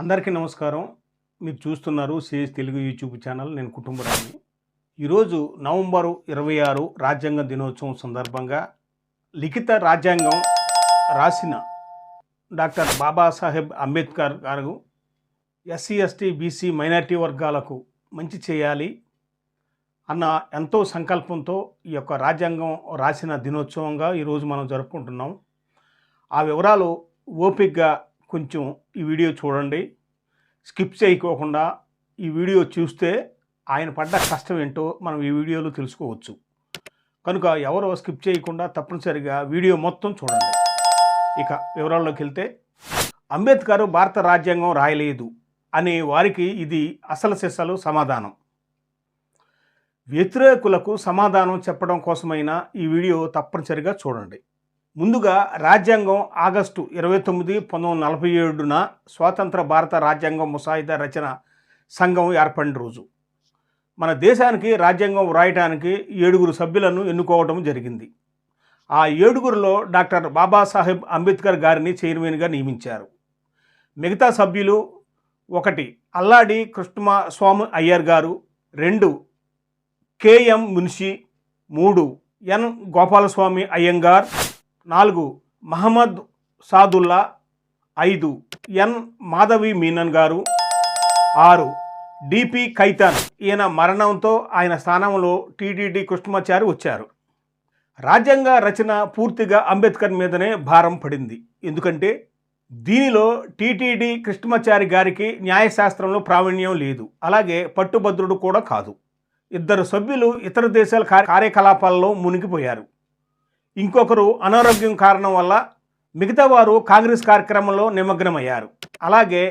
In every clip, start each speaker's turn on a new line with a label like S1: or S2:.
S1: అందరికీ నమస్కారం. మీరు చూస్తున్నారు సిఎస్ తెలుగు యూట్యూబ్ ఛానల్. నేను కుటుంబరాన్ని ఈరోజు నవంబరు ఇరవై ఆరు రాజ్యాంగ దినోత్సవం సందర్భంగా లిఖిత రాజ్యాంగం రాసిన డాక్టర్ బాబాసాహెబ్ అంబేద్కర్ గారు ఎస్సీ ఎస్టీ బీసీ మైనారిటీ వర్గాలకు మంచి చేయాలి అన్న ఎంతో సంకల్పంతో ఈ యొక్క రాజ్యాంగం రాసిన దినోత్సవంగా ఈరోజు మనం జరుపుకుంటున్నాం. ఆ వివరాలు ఓపిక్గా కొంచెం ఈ వీడియో చూడండి. స్కిప్ చేయకోకుండా ఈ వీడియో చూస్తే ఆయన పడ్డ కష్టం ఏంటో మనం ఈ వీడియోలో తెలుసుకోవచ్చు. కనుక ఎవరో స్కిప్ చేయకుండా తప్పనిసరిగా వీడియో మొత్తం చూడండి. ఇక వివరాల్లోకి వెళ్తే అంబేద్కర్ భారత రాజ్యాంగం రాయలేదు అనే వారికి ఇది అసలు సిస్సలు సమాధానం. వ్యతిరేకులకు సమాధానం చెప్పడం కోసమైనా ఈ వీడియో తప్పనిసరిగా చూడండి. ముందుగా రాజ్యాంగం ఆగస్టు ఇరవై తొమ్మిది పంతొమ్మిది వందల నలభై ఏడున స్వాతంత్ర భారత రాజ్యాంగం ముసాయిదా రచన సంఘం ఏర్పడిన రోజు. మన దేశానికి రాజ్యాంగం వ్రాయటానికి ఏడుగురు సభ్యులను ఎన్నుకోవడం జరిగింది. ఆ ఏడుగురిలో డాక్టర్ బాబాసాహెబ్ అంబేద్కర్ గారిని చైర్మన్గా నియమించారు. మిగతా సభ్యులు ఒకటి అల్లాడి కృష్ణ స్వామి అయ్యర్ గారు రెండు కేఎం మున్షి మూడు ఎన్ గోపాలస్వామి అయ్యంగార్ నాలుగు మహమ్మద్ సాదుల్లా. ఐదు ఎన్. మాధవి మీనన్ గారు. ఆరు డిపి ఖైతాన్ ఈయన మరణంతో ఆయన స్థానంలో టీటీడీ కృష్ణమాచారి వచ్చారు. రాజ్యాంగ రచన పూర్తిగా అంబేద్కర్ మీదనే భారం పడింది. ఎందుకంటే దీనిలో టీటీడీ కృష్ణమాచారి గారికి న్యాయశాస్త్రంలో ప్రావీణ్యం లేదు. అలాగే పట్టుభద్రుడు కూడా కాదు. ఇద్దరు సభ్యులు ఇతర దేశాల కార్యకలాపాల్లో మునిగిపోయారు. ఇంకొకరు అనారోగ్యం కారణం వల్ల మిగతా వారు కాంగ్రెస్ కార్యక్రమంలో నిమగ్నమయ్యారు. అలాగే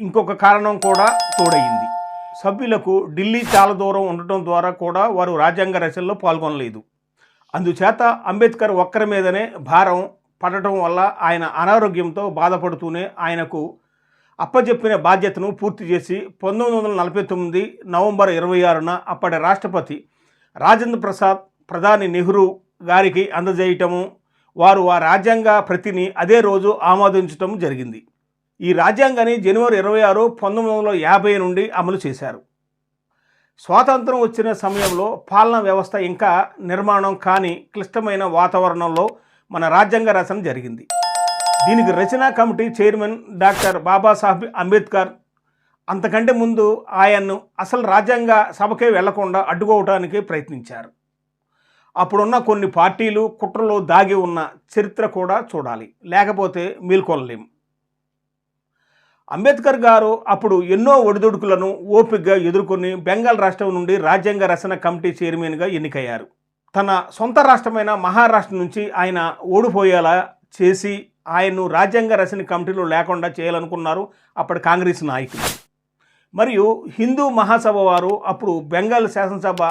S1: ఇంకొక కారణం కూడా తోడయింది. సభ్యులకు ఢిల్లీ చాలా దూరం ఉండటం ద్వారా కూడా వారు రాజ్యాంగ రచనలో పాల్గొనలేదు. అందుచేత అంబేద్కర్ ఒక్కరి మీదనే భారం పడటం వల్ల ఆయన అనారోగ్యంతో బాధపడుతూనే ఆయనకు అప్పజెప్పిన బాధ్యతను పూర్తి చేసి పంతొమ్మిది వందల నలభై తొమ్మిది నవంబర్ ఇరవై ఆరున అప్పటి రాష్ట్రపతి రాజేంద్ర ప్రసాద్ ప్రధాని నెహ్రూ గారికి అందజేయటము వారు ఆ రాజ్యాంగ ప్రతిని అదే రోజు ఆమోదించటం జరిగింది. ఈ రాజ్యాంగాన్ని జనవరి ఇరవై ఆరు పంతొమ్మిది వందల యాభై నుండి అమలు చేశారు. స్వాతంత్రం వచ్చిన సమయంలో పాలనా వ్యవస్థ ఇంకా నిర్మాణం కాని క్లిష్టమైన వాతావరణంలో మన రాజ్యాంగ రచన జరిగింది. దీనికి రచనా committee chairman doctor Babasaheb Ambedkar అంతకంటే ముందు ఆయన్ను అసలు రాజ్యాంగ సభకే వెళ్ళకుండా అడ్డుకోవడానికి ప్రయత్నించారు. అప్పుడున్న కొన్ని పార్టీలు కుట్రలో దాగి ఉన్న చరిత్ర కూడా చూడాలి. లేకపోతే మేల్కొనలేం. అంబేద్కర్ గారు అప్పుడు ఎన్నో ఒడిదుడుకులను ఓపికగా ఎదుర్కొని బెంగాల్ రాష్ట్రం నుండి రాజ్యాంగ రచన కమిటీ చైర్మన్గా ఎన్నికయ్యారు. తన సొంత రాష్ట్రమైన మహారాష్ట్ర నుంచి ఆయన ఓడిపోయేలా చేసి ఆయన్ను రాజ్యాంగ రచన కమిటీలో లేకుండా చేయాలనుకున్నారు అప్పటి కాంగ్రెస్ నాయకులు. మరియు హిందూ మహాసభ వారు అప్పుడు బెంగాల్ శాసనసభ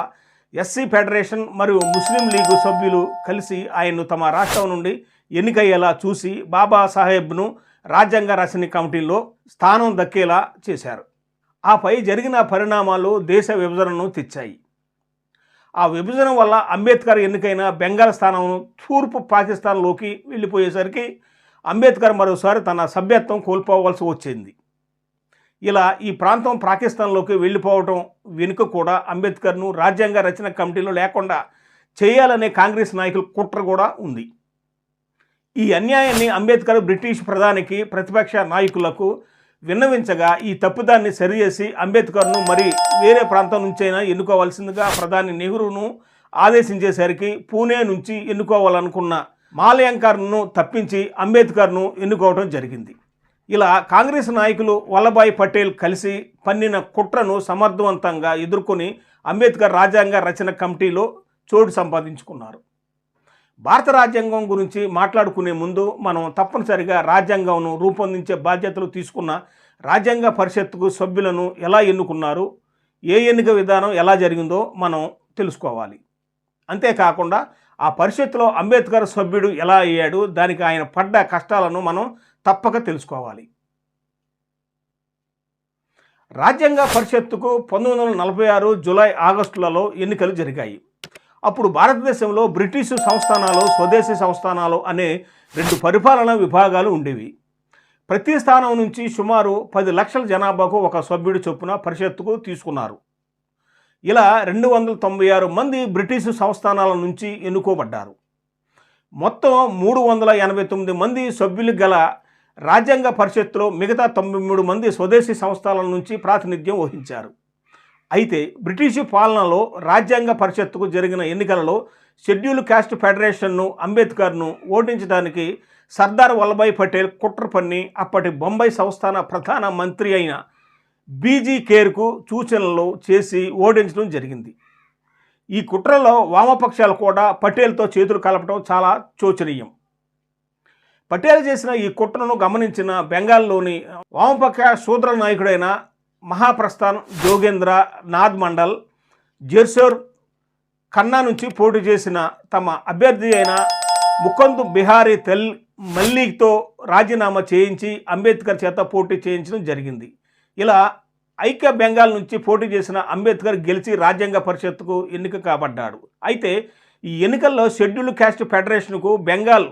S1: ఎస్సీ ఫెడరేషన్ మరియు ముస్లిం లీగు సభ్యులు కలిసి ఆయన్ను తమ రాష్ట్రం నుండి ఎన్నికయ్యేలా చూసి బాబాసాహెబ్ను రాజ్యాంగ రచన కమిటీలో స్థానం దక్కేలా చేశారు. ఆపై జరిగిన పరిణామాలు దేశ విభజనను తెచ్చాయి. ఆ విభజన వల్ల అంబేద్కర్ ఎన్నికైన బెంగాల్ స్థానం తూర్పు పాకిస్తాన్లోకి వెళ్ళిపోయేసరికి అంబేద్కర్ మరోసారి తన సభ్యత్వం కోల్పోవలసి వచ్చింది. ఇలా ఈ ప్రాంతం పాకిస్తాన్లోకి వెళ్ళిపోవటం వెనుక కూడా అంబేద్కర్ను రాజ్యాంగ రచన కమిటీలో లేకుండా చేయాలనే కాంగ్రెస్ నాయకుల కుట్ర కూడా ఉంది. ఈ అన్యాయాన్ని అంబేద్కర్ బ్రిటిష్ ప్రధానికి ప్రతిపక్ష నాయకులకు విన్నవించగా ఈ తప్పుదాన్ని సరిచేసి అంబేద్కర్ను మరి వేరే ప్రాంతం నుంచైనా ఎన్నుకోవాల్సిందిగా ప్రధాని నెహ్రూను ఆదేశించేసరికి పూణే నుంచి ఎన్నుకోవాలనుకున్న మాలయంకర్ను తప్పించి అంబేద్కర్ను ఎన్నుకోవడం జరిగింది. ఇలా కాంగ్రెస్ నాయకులు వల్లభాయ్ పటేల్ కలిసి పన్నిన కుట్రను సమర్థవంతంగా ఎదుర్కొని అంబేద్కర్ రాజ్యాంగ రచన కమిటీలో చోటు సంపాదించుకున్నారు. భారత రాజ్యాంగం గురించి మాట్లాడుకునే ముందు మనం తప్పనిసరిగా రాజ్యాంగంను రూపొందించే బాధ్యతలు తీసుకున్న రాజ్యాంగ పరిషత్తుకు సభ్యులను ఎలా ఎన్నుకున్నారు ఏ ఎన్నిక విధానం ఎలా జరిగిందో మనం తెలుసుకోవాలి. అంతేకాకుండా ఆ పరిషత్తులో అంబేద్కర్ సభ్యుడు ఎలా అయ్యాడు దానికి ఆయన పడ్డ కష్టాలను మనం తప్పక తెలుసుకోవాలి. రాజ్యాంగ పరిషత్తుకు పంతొమ్మిది వందల నలభై ఆరు జూలై ఆగస్టులలో ఎన్నికలు జరిగాయి. అప్పుడు భారతదేశంలో బ్రిటిషు సంస్థానాలు స్వదేశీ సంస్థానాలు అనే రెండు పరిపాలనా విభాగాలు ఉండేవి. ప్రతి స్థానం నుంచి సుమారు పది లక్షల జనాభాకు ఒక సభ్యుడి చొప్పున పరిషత్తుకు తీసుకున్నారు. ఇలా రెండు వందల తొంభై ఆరు మంది బ్రిటిష్ సంస్థానాల నుంచి ఎన్నుకోబడ్డారు. మొత్తం మూడు వందల ఎనభై తొమ్మిది మంది సభ్యులు గల రాజ్యాంగ పరిషత్తులో మిగతా తొంభై మూడు మంది స్వదేశీ సంస్థల నుంచి ప్రాతినిధ్యం వహించారు. అయితే బ్రిటిషు పాలనలో రాజ్యాంగ పరిషత్తుకు జరిగిన ఎన్నికలలో షెడ్యూల్ క్యాస్ట్ ఫెడరేషన్ను అంబేద్కర్ను ఓడించడానికి సర్దార్ వల్లభాయ్ పటేల్ కుట్ర పన్ని అప్పటి బొంబాయి సంస్థాన ప్రధాన మంత్రి అయిన బీజీ కేర్కు సూచనలు చేసి ఓడించడం జరిగింది. ఈ కుట్రలో వామపక్షాలు కూడా పటేల్తో చేతులు కలపడం చాలా శోచనీయం పటేల్ చేసిన ఈ కుట్రను గమనించిన బెంగాల్లోని వామపక్ష శూద్ర నాయకుడైన మహాప్రస్థాన్ జోగేంద్ర నాథ్ మండల్ జెర్సోర్ ఖన్నా నుంచి పోటీ చేసిన తమ అభ్యర్థి అయిన ముకంద్ బిహారీ తెల్ మల్లిక్తో రాజీనామా చేయించి అంబేద్కర్ చేత పోటీ చేయించడం జరిగింది. ఇలా ఐక్య బెంగాల్ నుంచి పోటీ చేసిన అంబేద్కర్ గెలిచి రాజ్యాంగ పరిషత్తుకు ఎన్నిక కాబడ్డాడు. అయితే ఈ ఎన్నికల్లో షెడ్యూల్ క్యాస్ట్ ఫెడరేషన్కు బెంగాల్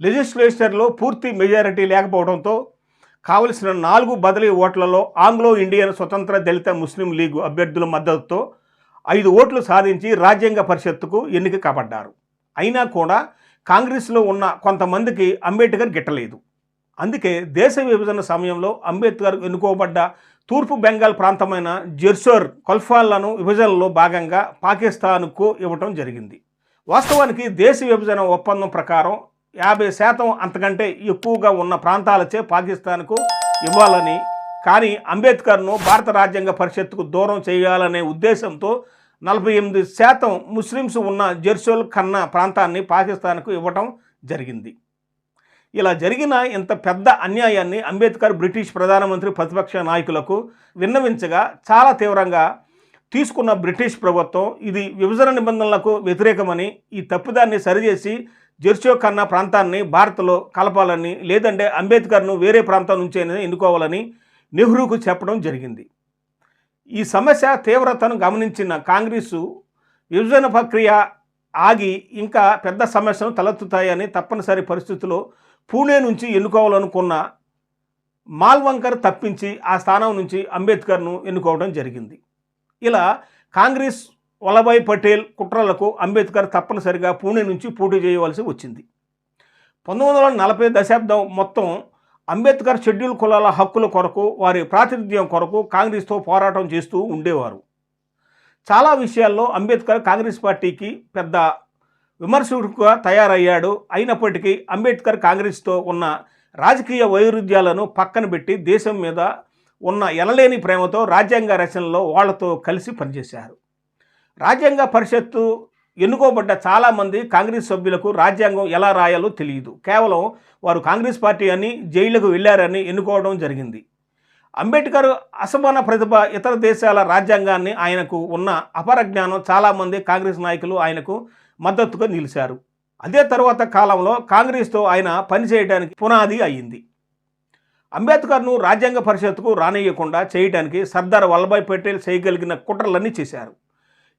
S1: లెజిస్లేచర్లో పూర్తి మెజారిటీ లేకపోవడంతో కావలసిన నాలుగు బదిలీ ఓట్లలో ఆంగ్లో ఇండియన్ స్వతంత్ర దళిత ముస్లిం లీగ్ అభ్యర్థుల మద్దతుతో ఐదు ఓట్లు సాధించి రాజ్యాంగ పరిషత్తుకు ఎన్నిక కాబడ్డారు. అయినా కూడా కాంగ్రెస్లో ఉన్న కొంతమందికి అంబేద్కర్ గిట్టలేదు. అందుకే దేశ విభజన సమయంలో అంబేద్కర్ ఎన్నుకోబడ్డ తూర్పు బెంగాల్ ప్రాంతమైన జెర్సోర్ కొల్ఫాలను విభజనలో భాగంగా పాకిస్తాన్కు ఇవ్వటం జరిగింది. వాస్తవానికి దేశ విభజన ఒప్పందం ప్రకారం యాభై శాతం అంతకంటే ఎక్కువగా ఉన్న ప్రాంతాలచే పాకిస్తాన్కు ఇవ్వాలని కానీ అంబేద్కర్ను భారత రాజ్యాంగ పరిషత్తుకు దూరం చేయాలనే ఉద్దేశంతో నలభై ఎనిమిది శాతం ముస్లిమ్స్ ఉన్న జెర్సోల్ ఖన్నా ప్రాంతాన్ని పాకిస్తాన్కు ఇవ్వటం జరిగింది. ఇలా జరిగిన ఇంత పెద్ద అన్యాయాన్ని అంబేద్కర్ బ్రిటిష్ ప్రధానమంత్రి ప్రతిపక్ష నాయకులకు విన్నవించగా చాలా తీవ్రంగా తీసుకున్న బ్రిటిష్ ప్రభుత్వం ఇది విభజన నిబంధనలకు వ్యతిరేకమని ఈ తప్పిదాన్ని సరిచేసి జెర్సో కన్నా ప్రాంతాన్ని భారత్లో కలపాలని లేదంటే అంబేద్కర్ను వేరే ప్రాంతం నుంచే ఎన్నుకోవాలని నెహ్రూకు చెప్పడం జరిగింది. ఈ సమస్య తీవ్రతను గమనించిన కాంగ్రెసు విభజన ప్రక్రియ ఆగి ఇంకా పెద్ద సమస్యలు తలెత్తుతాయని తప్పనిసరి పరిస్థితుల్లో పూణే నుంచి ఎన్నుకోవాలనుకున్న మాల్వంకర్ తప్పించి ఆ స్థానం నుంచి అంబేద్కర్ను ఎన్నుకోవడం జరిగింది. ఇలా కాంగ్రెస్ వల్లభాయ్ పటేల్ కుట్రలకు అంబేద్కర్ తప్పనిసరిగా పూణే నుంచి పోటీ చేయవలసి వచ్చింది. పంతొమ్మిది వందల నలభై దశాబ్దం మొత్తం అంబేద్కర్ షెడ్యూల్ కులాల హక్కుల కొరకు వారి ప్రాతినిధ్యం కొరకు కాంగ్రెస్తో పోరాటం చేస్తూ ఉండేవారు. చాలా విషయాల్లో అంబేద్కర్ కాంగ్రెస్ పార్టీకి పెద్ద విమర్శకుడుగా తయారయ్యాడు. అయినప్పటికీ అంబేద్కర్ కాంగ్రెస్తో ఉన్న రాజకీయ వైరుధ్యాలను పక్కన పెట్టి దేశం మీద ఉన్న ఎనలేని ప్రేమతో రాజ్యాంగ రచనలో వాళ్ళతో కలిసి పనిచేశారు. రాజ్యాంగ పరిషత్తు ఎన్నుకోబడ్డ చాలామంది కాంగ్రెస్ సభ్యులకు రాజ్యాంగం ఎలా రాయాలో తెలియదు. కేవలం వారు కాంగ్రెస్ పార్టీ అని జైలుకు వెళ్ళారని ఎన్నుకోవడం జరిగింది. అంబేద్కర్ అసమాన ప్రతిభ ఇతర దేశాల రాజ్యాంగాన్ని ఆయనకు ఉన్న అపర జ్ఞానం చాలామంది కాంగ్రెస్ నాయకులు ఆయనకు మద్దతుగా నిలిచారు. అదే తరువాత కాలంలో కాంగ్రెస్తో ఆయన పనిచేయడానికి పునాది అయింది. అంబేద్కర్ను రాజ్యాంగ పరిషత్తుకు రానియకుండా చేయడానికి సర్దార్ వల్లభాయ్ పటేల్ చేయగలిగిన కుట్రలన్నీ చేశారు.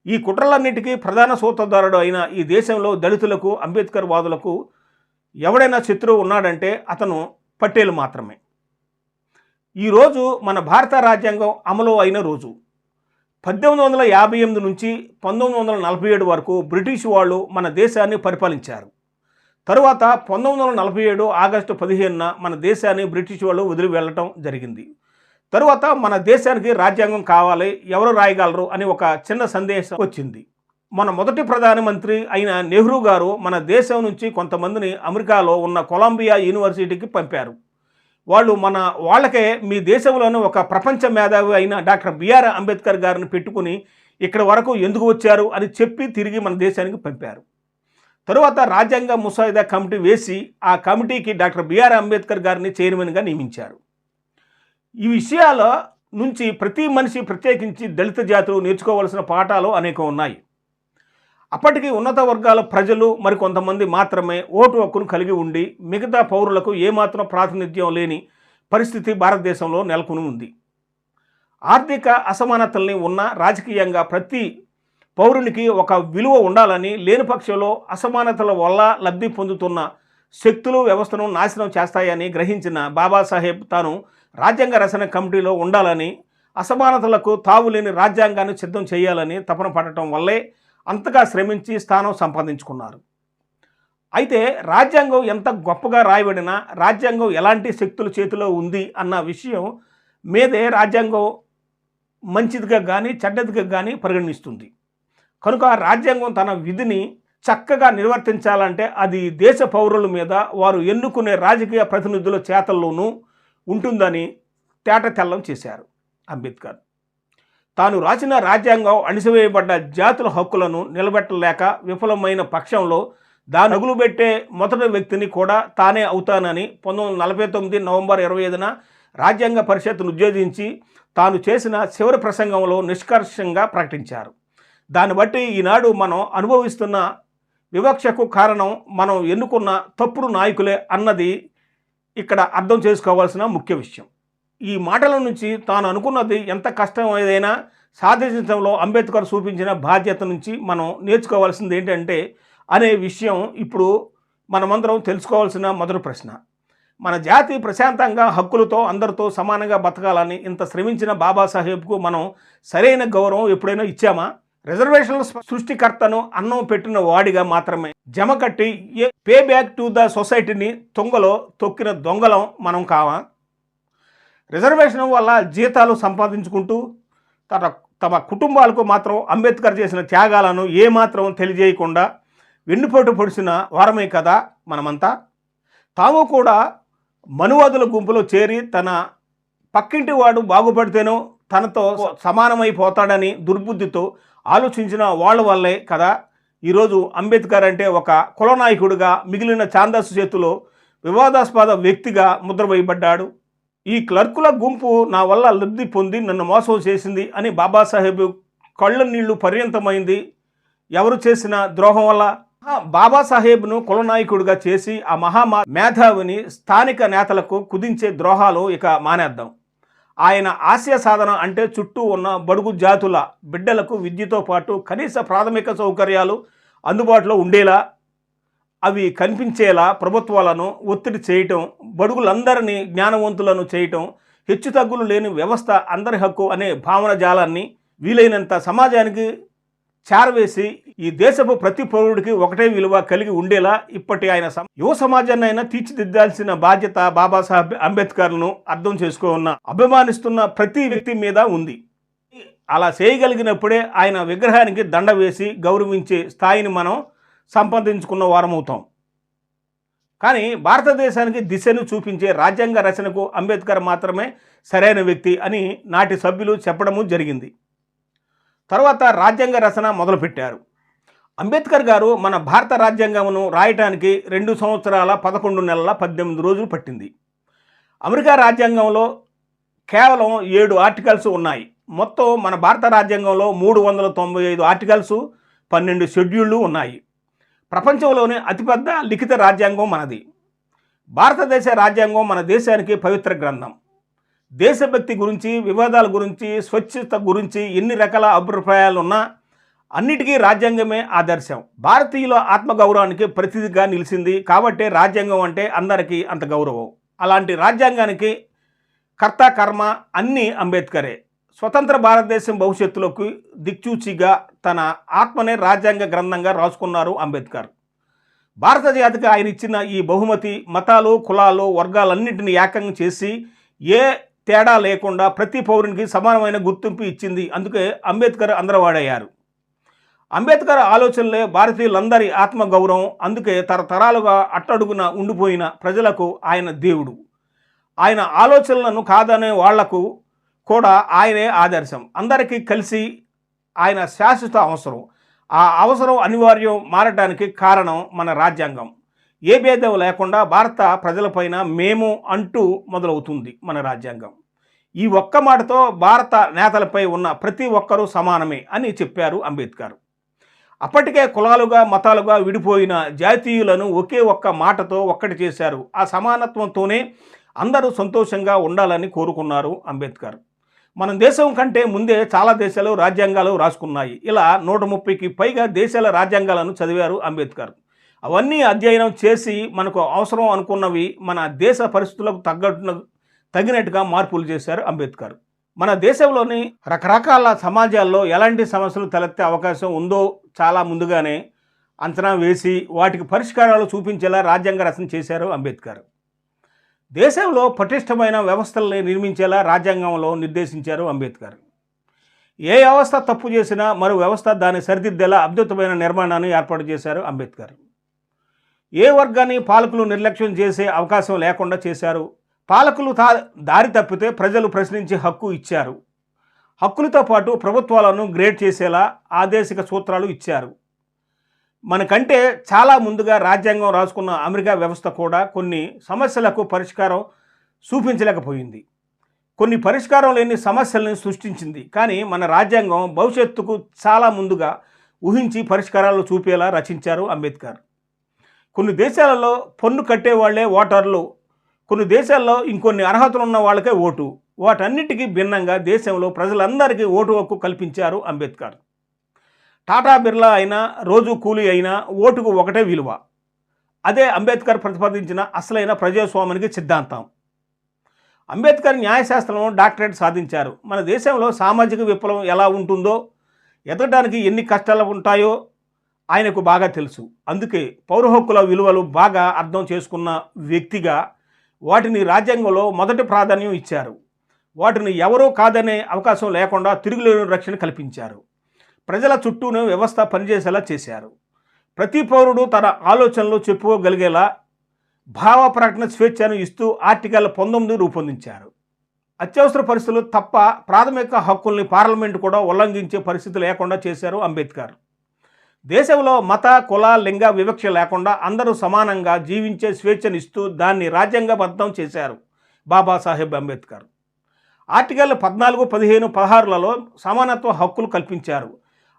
S1: ఈ కుట్రలన్నిటికీ ప్రధాన సూత్రధారుడు అయిన ఈ దేశంలో దళితులకు అంబేద్కర్ వాదులకు ఎవడైనా శత్రువు ఉన్నాడంటే అతను పటేల్ మాత్రమే. ఈరోజు మన భారత రాజ్యాంగం అమలు అయిన రోజు. పద్దెనిమిది వందల యాభై ఎనిమిది నుంచి పంతొమ్మిది వందల నలభై ఏడు వరకు బ్రిటిష్ వాళ్ళు మన దేశాన్ని పరిపాలించారు. తరువాత పంతొమ్మిది వందల నలభై ఏడు ఆగస్టు పదిహేనున మన దేశాన్ని బ్రిటిష్ వాళ్ళు వదిలి వెళ్ళటం జరిగింది. తరువాత మన దేశానికి రాజ్యాంగం కావాలి ఎవరు రాయగలరు అని ఒక చిన్న సందేశం వచ్చింది. మన మొదటి ప్రధానమంత్రి అయిన నెహ్రూ గారు మన దేశం నుంచి కొంతమందిని అమెరికాలో ఉన్న కొలంబియా యూనివర్సిటీకి పంపారు. వాళ్ళు మన వాళ్ళకే మీ దేశంలోనే ఒక ప్రపంచ మేధావి అయిన డాక్టర్ బిఆర్ అంబేద్కర్ గారిని పెట్టుకుని ఇక్కడ వరకు ఎందుకు వచ్చారు అని చెప్పి తిరిగి మన దేశానికి పంపారు. తరువాత రాజ్యాంగ ముసాయిదా కమిటీ వేసి ఆ కమిటీకి డాక్టర్ బిఆర్ అంబేద్కర్ గారిని చైర్మన్గా నియమించారు. ఈ విషయాల నుంచి ప్రతి మనిషి ప్రత్యేకించి దళిత జాతులు నేర్చుకోవాల్సిన పాఠాలు అనేకం ఉన్నాయి. అప్పటికి ఉన్నత వర్గాల ప్రజలు మరికొంతమంది మాత్రమే ఓటు హక్కును కలిగి ఉండి మిగతా పౌరులకు ఏమాత్రం ప్రాతినిధ్యం లేని పరిస్థితి భారతదేశంలో నెలకొని ఉంది. ఆర్థిక అసమానతల్ని ఉన్న రాజకీయంగా ప్రతి పౌరునికి ఒక విలువ ఉండాలని లేని పక్షంలో అసమానతల వల్ల లబ్ధి పొందుతున్న శక్తులు వ్యవస్థను నాశనం చేస్తాయని గ్రహించిన బాబాసాహెబ్ తాను రాజ్యాంగ రచన కమిటీలో ఉండాలని అసమానతలకు తావులేని రాజ్యాంగాన్ని సిద్ధం చేయాలని తపన పడటం వల్లే అంతగా శ్రమించి స్థానం సంపాదించుకున్నారు. అయితే రాజ్యాంగం ఎంత గొప్పగా రాయబడినా రాజ్యాంగం ఎలాంటి శక్తుల చేతిలో ఉంది అన్న విషయం మీదే రాజ్యాంగం మంచిదిగా కానీ చెడ్డదిగా కానీ పరిగణిస్తుంది. కనుక రాజ్యాంగం తన విధిని చక్కగా నిర్వర్తించాలంటే అది దేశ పౌరుల మీద వారు ఎన్నుకునే రాజకీయ ప్రతినిధుల చేతల్లోనూ ఉంటుందని తేట తెల్లం చేశారు అంబేద్కర్. తాను రాసిన రాజ్యాంగం అణిసివేయబడ్డ జాతుల హక్కులను నిలబెట్టలేక విఫలమైన పక్షంలో దాని అగులు పెట్టే మొదటి వ్యక్తిని కూడా తానే అవుతానని పంతొమ్మిది వందల నలభై తొమ్మిది నవంబర్ ఇరవై ఐదున రాజ్యాంగ పరిషత్తును ఉద్యోగించి తాను చేసిన చివరి ప్రసంగంలో నిష్కర్షంగా ప్రకటించారు. దాన్ని బట్టి ఈనాడు మనం అనుభవిస్తున్న వివక్షకు కారణం మనం ఎన్నుకున్న తప్పుడు నాయకులే అన్నది ఇక్కడ అర్థం చేసుకోవాల్సిన ముఖ్య విషయం. ఈ మాటల నుంచి తాను అనుకున్నది ఎంత కష్టం ఏదైనా సాధించడంలో అంబేద్కర్ చూపించిన బాధ్యత నుంచి మనం నేర్చుకోవాల్సింది ఏంటంటే అనే విషయం ఇప్పుడు మనమందరం తెలుసుకోవాల్సిన మొదటి ప్రశ్న. మన జాతి ప్రశాంతంగా హక్కులతో అందరితో సమానంగా బతకాలని ఇంత శ్రమించిన బాబాసాహెబ్కు మనం సరైన గౌరవం ఎప్పుడైనా ఇచ్చామా? రిజర్వేషన్ల సృష్టికర్తను అన్నం పెట్టిన వాడిగా మాత్రమే. జమ కట్టి a pay back to the సొసైటీని తొంగలో తొక్కిన దొంగలం మనం కావా? రిజర్వేషన్ వల్ల జీతాలు సంపాదించుకుంటూ తన తమ కుటుంబాలకు మాత్రం అంబేద్కర్ చేసిన త్యాగాలను ఏమాత్రం తెలియజేయకుండా వెన్నుపోటు పొడిచిన వారమే కదా మనమంతా. తాము కూడా మనువాదుల గుంపులో చేరి తన పక్కింటి వాడు బాగుపడితేనో తనతో సమానమైపోతాడని దుర్బుద్ధితో ఆలోచించిన వాళ్ళ వల్లే కదా. ఈరోజు అంబేద్కర్ అంటే ఒక కులనాయకుడిగా మిగిలిన ఛాందస్సు చేతిలో వివాదాస్పద వ్యక్తిగా ముద్రవేయబడ్డాడు ఈ క్లర్కుల గుంపు నా వల్ల లబ్ధి పొంది నన్ను మోసం చేసింది అని బాబాసాహెబ్ కళ్ళ నీళ్ళు పర్యంతమైంది. ఎవరు చేసిన ద్రోహం వల్ల? బాబాసాహెబ్ను కులనాయకుడిగా చేసి ఆ మహామా మేధావిని స్థానిక నేతలకు కుదించే ద్రోహాలు ఇక మానేద్దాం. ఆయన ఆశయ సాధన అంటే చుట్టూ ఉన్న బడుగు జాతుల బిడ్డలకు విద్యతో పాటు కనీస ప్రాథమిక సౌకర్యాలు అందుబాటులో ఉండేలా అవి కనిపించేలా ప్రభుత్వాలను ఒత్తిడి చేయటం బడుగులందరినీ జ్ఞానవంతులను చేయటం హెచ్చుతగ్గులు లేని వ్యవస్థ అందరి హక్కు అనే భావన జాలాన్ని వీలైనంత సమాజానికి చేరవేసి ఈ దేశపు ప్రతి పౌరుడికి ఒకటే విలువ కలిగి ఉండేలా ఇప్పటి ఆయన యువ సమాజాన్ని అయినా తీర్చిదిద్దాల్సిన బాధ్యత బాబాసాహెబ్ అంబేద్కర్ను అర్థం చేసుకున్న అభిమానిస్తున్న ప్రతి వ్యక్తి మీద ఉంది. అలా చేయగలిగినప్పుడే ఆయన విగ్రహానికి దండ వేసి గౌరవించే స్థాయిని మనం సంపాదించుకున్న వారమవుతాం. కానీ భారతదేశానికి దిశను చూపించే రాజ్యాంగ రచనకు అంబేద్కర్ మాత్రమే సరైన వ్యక్తి అని నాటి సభ్యులు చెప్పడము జరిగింది. తర్వాత రాజ్యాంగ రచన మొదలుపెట్టారు. అంబేద్కర్ గారు మన భారత రాజ్యాంగమును రాయటానికి రెండు సంవత్సరాల పదకొండు నెలల పద్దెనిమిది రోజులు పట్టింది. అమెరికా రాజ్యాంగంలో కేవలం ఏడు ఆర్టికల్స్ ఉన్నాయి. మొత్తం మన భారత రాజ్యాంగంలో మూడు వందల తొంభై ఐదు ఆర్టికల్స్ పన్నెండు షెడ్యూళ్ళు ఉన్నాయి. ప్రపంచంలోనే అతిపెద్ద లిఖిత రాజ్యాంగం మనది. భారతదేశ రాజ్యాంగం మన దేశానికి పవిత్ర గ్రంథం. దేశభక్తి గురించి వివాదాల గురించి స్వచ్ఛత గురించి ఎన్ని రకాల అభిప్రాయాలు ఉన్నా అన్నిటికీ రాజ్యాంగమే ఆదర్శం. భారతీయుల ఆత్మగౌరవానికి ప్రతిదిగా నిలిచింది. కాబట్టే రాజ్యాంగం అంటే అందరికీ అంత గౌరవం. అలాంటి రాజ్యాంగానికి కర్త కర్మ అన్నీ అంబేద్కరే. స్వతంత్ర భారతదేశం భవిష్యత్తులోకి దిక్చూచిగా తన ఆత్మనే రాజ్యాంగ గ్రంథంగా రాసుకున్నారు అంబేద్కర్. భారత జాతికి ఆయన ఇచ్చిన ఈ బహుమతి మతాలు కులాలు వర్గాలన్నింటినీ ఏకంగా చేసి ఏ తేడా లేకుండా ప్రతి పౌరునికి సమానమైన గుర్తింపు ఇచ్చింది. అందుకే అంబేద్కర్ అందరవాడయ్యారు. అంబేద్కర్ ఆలోచనలే భారతీయులందరి ఆత్మగౌరవం. అందుకే తరతరాలుగా అట్టడుగున ఉండిపోయిన ప్రజలకు ఆయన దేవుడు. ఆయన ఆలోచనలను కాదనే వాళ్ళకు కూడా ఆయనే ఆదర్శం. అందరికీ కలిసి ఆయన శాశ్వత అవసరం. ఆ అవసరం అనివార్యం మారటానికి కారణం మన రాజ్యాంగం. ఏ భేదం లేకుండా భారత ప్రజలపైన మేము అంటూ మొదలవుతుంది మన రాజ్యాంగం. ఈ ఒక్క మాటతో భారత నేతలపై ఉన్న ప్రతి ఒక్కరూ సమానమే అని చెప్పారు అంబేద్కర్. అప్పటికే కులాలుగా మతాలుగా విడిపోయిన జాతీయులను ఒకే ఒక్క మాటతో ఒక్కటి చేశారు. ఆ సమానత్వంతోనే అందరూ సంతోషంగా ఉండాలని కోరుకున్నారు అంబేద్కర్. మన దేశం కంటే ముందే చాలా దేశాలు రాజ్యాంగాలు రాసుకున్నాయి. ఇలా నూట ముప్పైకి పైగా దేశాల రాజ్యాంగాలను చదివారు అంబేద్కర్. అవన్నీ అధ్యయనం చేసి మనకు అవసరం అనుకున్నవి మన దేశ పరిస్థితులకు తగ్గట్టు తగినట్టుగా మార్పులు చేశారు అంబేద్కర్. మన దేశంలోని రకరకాల సమాజాల్లో ఎలాంటి సమస్యలు తలెత్తే అవకాశం ఉందో చాలా ముందుగానే అంచనా వేసి వాటికి పరిష్కారాలు చూపించేలా రాజ్యాంగ రచన చేశారు అంబేద్కర్. దేశంలో పటిష్టమైన వ్యవస్థల్ని నిర్మించేలా రాజ్యాంగంలో నిర్దేశించారు అంబేద్కర్. ఏ వ్యవస్థ తప్పు చేసినా మరో వ్యవస్థ దాన్ని సరిదిద్దేలా అద్భుతమైన నిర్మాణాన్ని ఏర్పాటు చేశారు అంబేద్కర్. ఏ వర్గాన్ని పాలకులు నిర్లక్ష్యం చేసే అవకాశం లేకుండా చేశారు పాలకులు దారి తప్పితే ప్రజలు ప్రశ్నించే హక్కు ఇచ్చారు. హక్కులతో పాటు ప్రభుత్వాలను గ్రేడ్ చేసేలా ఆదేశిక సూత్రాలు ఇచ్చారు. మనకంటే చాలా ముందుగా రాజ్యాంగం రాసుకున్న అమెరికా వ్యవస్థ కూడా కొన్ని సమస్యలకు పరిష్కారం చూపించలేకపోయింది. కొన్ని పరిష్కారం లేని సమస్యలను సృష్టించింది. కానీ మన రాజ్యాంగం భవిష్యత్తుకు చాలా ముందుగా ఊహించి పరిష్కారాలు చూపేలా రచించారు అంబేద్కర్. కొన్ని దేశాలలో పన్ను కట్టేవాళ్ళే ఓటర్లు కొన్ని దేశాల్లో ఇంకొన్ని అర్హతలు ఉన్న వాళ్ళకే ఓటు. వాటన్నిటికీ భిన్నంగా దేశంలో ప్రజలందరికీ ఓటు హక్కు కల్పించారు అంబేద్కర్. టాటా బిర్లా అయినా రోజు కూలీ అయినా ఓటుకు ఒకటే విలువ. అదే అంబేద్కర్ ప్రతిపాదించిన అసలైన ప్రజాస్వామ్యానికి సిద్ధాంతం. అంబేద్కర్ న్యాయశాస్త్రంలో డాక్టరేట్ సాధించారు. మన దేశంలో సామాజిక విప్లవం ఎలా ఉంటుందో ఎదగడానికి ఎన్ని కష్టాలు ఉంటాయో ఆయనకు బాగా తెలుసు. అందుకే పౌర హక్కుల విలువలు బాగా అర్థం చేసుకున్న వ్యక్తిగా వాటిని రాజ్యాంగంలో మొదటి ప్రాధాన్యం ఇచ్చారు. వాటిని ఎవరూ కాదనే అవకాశం లేకుండా తిరుగులేని రక్షణ కల్పించారు. ప్రజల చుట్టూనే వ్యవస్థ పనిచేసేలా చేశారు. ప్రతి పౌరుడు తన ఆలోచనలు చెప్పుకోగలిగేలా భావ ప్రకటన స్వేచ్ఛను ఇస్తూ ఆర్టికల్ పంతొమ్మిది రూపొందించారు. అత్యవసర పరిస్థితులు తప్ప ప్రాథమిక హక్కుల్ని పార్లమెంటు కూడా ఉల్లంఘించే పరిస్థితి లేకుండా చేశారు అంబేద్కర్. దేశంలో మత కుల లింగ వివక్ష లేకుండా అందరూ సమానంగా జీవించే స్వేచ్ఛనిస్తూ దాన్ని రాజ్యాంగబద్ధం చేశారు బాబాసాహెబ్ అంబేద్కర్. ఆర్టికల్ పద్నాలుగు పదిహేను పదహారులలో సమానత్వ హక్కులు కల్పించారు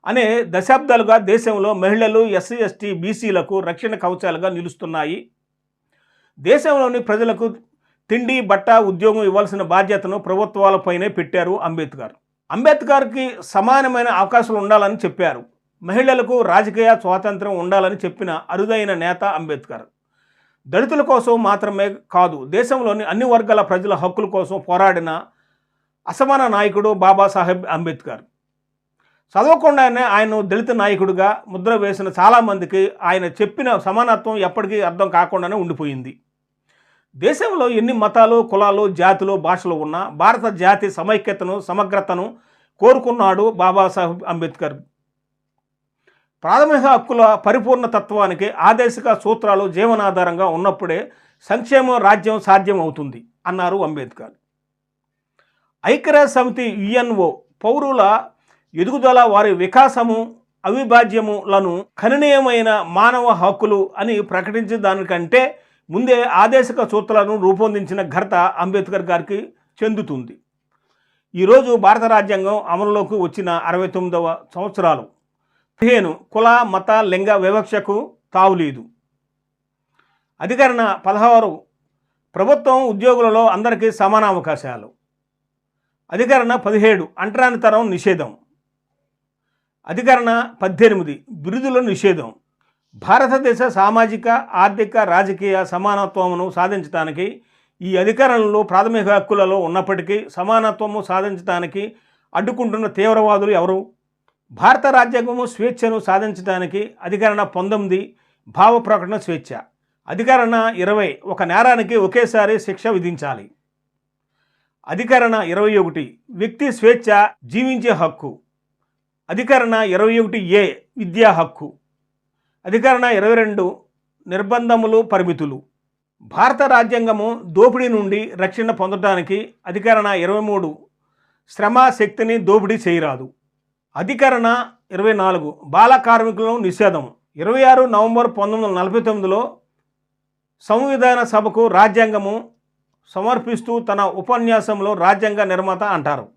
S1: అనే దశాబ్దాలుగా దేశంలో మహిళలు ఎస్సీ ఎస్టీ బీసీలకు రక్షణ కవచాలుగా నిలుస్తున్నాయి. దేశంలోని ప్రజలకు తిండి బట్ట ఉద్యోగం ఇవ్వాల్సిన బాధ్యతను ప్రభుత్వాలపైనే పెట్టారు అంబేద్కర్. అంబేద్కర్కి సమానమైన అవకాశాలు ఉండాలని చెప్పారు. మహిళలకు రాజకీయ స్వాతంత్రం ఉండాలని చెప్పిన అరుదైన నేత అంబేద్కర్. దళితుల కోసం మాత్రమే కాదు దేశంలోని అన్ని వర్గాల ప్రజల హక్కుల కోసం పోరాడిన అసమాన నాయకుడు బాబాసాహెబ్ అంబేద్కర్. చదవకుండానే ఆయన దళిత నాయకుడిగా ముద్ర వేసిన చాలామందికి ఆయన చెప్పిన సమానత్వం ఎప్పటికీ అర్థం కాకుండానే ఉండిపోయింది. దేశంలో ఎన్ని మతాలు కులాలు జాతులు భాషలు ఉన్నా భారత జాతి సమైక్యతను సమగ్రతను కోరుకున్నాడు బాబాసాహెబ్ అంబేద్కర్. ప్రాథమిక హక్కుల పరిపూర్ణ తత్వానికి ఆదేశిక సూత్రాలు జీవనాధారంగా ఉన్నప్పుడే సంక్షేమ రాజ్యం సాధ్యం అవుతుంది అన్నారు అంబేద్కర్. ఐక్యరాజ్య సమితి యుఎన్ఓ పౌరుల ఎదుగుదల వారి వికాసము అవిభాజ్యములను గణనీయమైన మానవ హక్కులు అని ప్రకటించిన దానికంటే ముందే ఆదేశిక సూత్రాలను రూపొందించిన ఘనత అంబేద్కర్ గారికి చెందుతుంది. ఈరోజు భారత రాజ్యాంగం అమలులోకి వచ్చిన అరవై తొమ్మిదవ సంవత్సరాలు. పదిహేను కుల మత లింగ వివక్షకు తావులేదు. అధికరణ పదహారు ప్రభుత్వం ఉద్యోగులలో అందరికీ సమాన అవకాశాలు. అధికరణ పదిహేడు అంటరానితనం నిషేధం. అధికరణ పద్దెనిమిది బిరుదుల నిషేధం. భారతదేశ సామాజిక ఆర్థిక రాజకీయ సమానత్వమును సాధించడానికి ఈ అధికారంలో ప్రాథమిక హక్కులలో ఉన్నప్పటికీ సమానత్వము సాధించడానికి అడ్డుకుంటున్న తీవ్రవాదులు ఎవరు? భారత రాజ్యాంగము స్వేచ్ఛను సాధించడానికి అధికరణ పంతొమ్మిది భావ ప్రకటన స్వేచ్ఛ. అధికరణ ఇరవై ఒక నేరానికి ఒకేసారి శిక్ష విధించాలి. అధికరణ ఇరవై ఒకటి వ్యక్తి స్వేచ్ఛ జీవించే హక్కు. అధికరణ ఇరవై ఒకటి ఏ విద్యా హక్కు. అధికరణ ఇరవై రెండు నిర్బంధములు పరిమితులు. భారత రాజ్యాంగము దోపిడీ నుండి రక్షణ పొందడానికి అధికరణ ఇరవై మూడు శ్రమ శక్తిని దోపిడీ చేయరాదు. అధికరణ ఇరవై నాలుగు. బాల కార్మికులను నిషేధం. ఇరవై ఆరు నవంబర్ పంతొమ్మిది వందల నలభై తొమ్మిదిలో సంవిధాన సభకు రాజ్యాంగము సమర్పిస్తూ తన ఉపన్యాసంలో రాజ్యాంగ నిర్మాత అంటారు.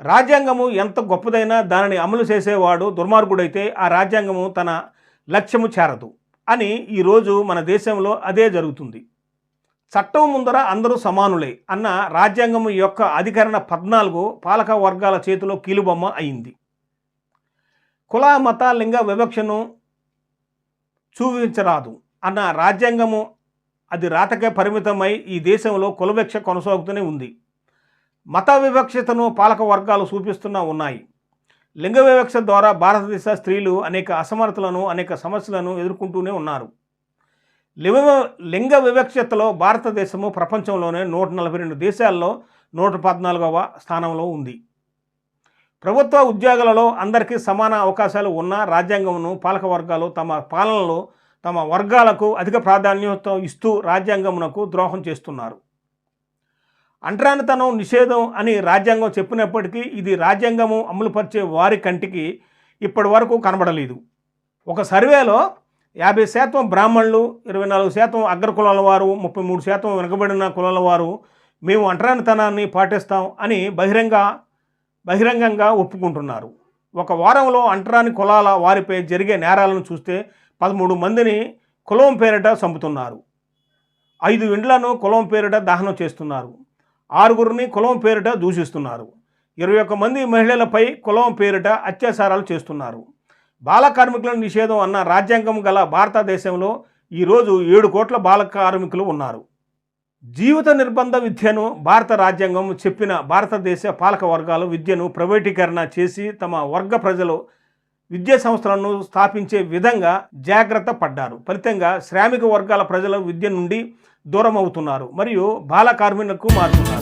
S1: రాజ్యాంగము ఎంత గొప్పదైనా దానిని అమలు చేసేవాడు దుర్మార్గుడైతే ఆ రాజ్యాంగము తన లక్ష్యము చేరదు అని ఈరోజు మన దేశంలో అదే జరుగుతుంది. చట్టం ముందర అందరూ సమానులే అన్న రాజ్యాంగం యొక్క అధికరణ పద్నాలుగు పాలక వర్గాల చేతిలో కీలుబొమ్మ అయింది. కుల మత లింగ వివక్షను చూపించరాదు అన్న రాజ్యాంగము అది రాతకే పరిమితమై ఈ దేశంలో కులవివక్ష కొనసాగుతూనే ఉంది. మత వివక్షతను పాలక వర్గాలు చూపిస్తున్నా ఉన్నాయి. లింగ వివక్ష ద్వారా భారతదేశ స్త్రీలు అనేక అసమర్థలను అనేక సమస్యలను ఎదుర్కొంటూనే ఉన్నారు. లివ లింగ వివక్షతలో భారతదేశము ప్రపంచంలోనే నూట నలభై రెండు దేశాల్లో నూట పద్నాలుగవ స్థానంలో ఉంది. ప్రభుత్వ ఉద్యోగాలలో అందరికీ సమాన అవకాశాలు ఉన్న రాజ్యాంగమును పాలక వర్గాలు తమ పాలనలో తమ వర్గాలకు అధిక ప్రాధాన్యత ఇస్తూ రాజ్యాంగమునకు ద్రోహం చేస్తున్నారు. అంటరానితనం నిషేధం అని రాజ్యాంగం చెప్పినప్పటికీ ఇది రాజ్యాంగము అమలుపరిచే వారి కంటికి ఇప్పటి వరకు కనబడలేదు. ఒక సర్వేలో యాభై శాతం బ్రాహ్మణులు ఇరవై నాలుగు శాతం అగ్ర కులాల వారు ముప్పై మూడు శాతం వెనుకబడిన కులాల వారు మేము అంటరానితనాన్ని పాటిస్తాం అని బహిరంగ బహిరంగంగా ఒప్పుకుంటున్నారు. ఒక వారంలో అంటరాని కులాల వారిపై జరిగే నేరాలను చూస్తే పదమూడు మందిని కులం పేరిట చంపుతున్నారు. ఐదు ఇండ్లను కులం పేరిట దహనం చేస్తున్నారు. ఆరుగురిని కులం పేరిట దూషిస్తున్నారు. ఇరవై ఒక్క మంది మహిళలపై కులం పేరిట అత్యాచారాలు చేస్తున్నారు. బాల కార్మికుల నిషేధం అన్న రాజ్యాంగం గల భారతదేశంలో ఈరోజు ఏడు కోట్ల బాల కార్మికులు ఉన్నారు. జీవిత నిర్బంధ విద్యను భారత రాజ్యాంగం చెప్పిన భారతదేశ పాలక వర్గాలు విద్యను ప్రైవేటీకరణ చేసి తమ వర్గ ప్రజలు విద్యా సంస్థలను స్థాపించే విధంగా జాగ్రత్త పడ్డారు. ఫలితంగా శ్రామిక వర్గాల ప్రజలు విద్య నుండి దూరం అవుతున్నారు మరియు బాల కార్మికులకు మారుతున్నారు.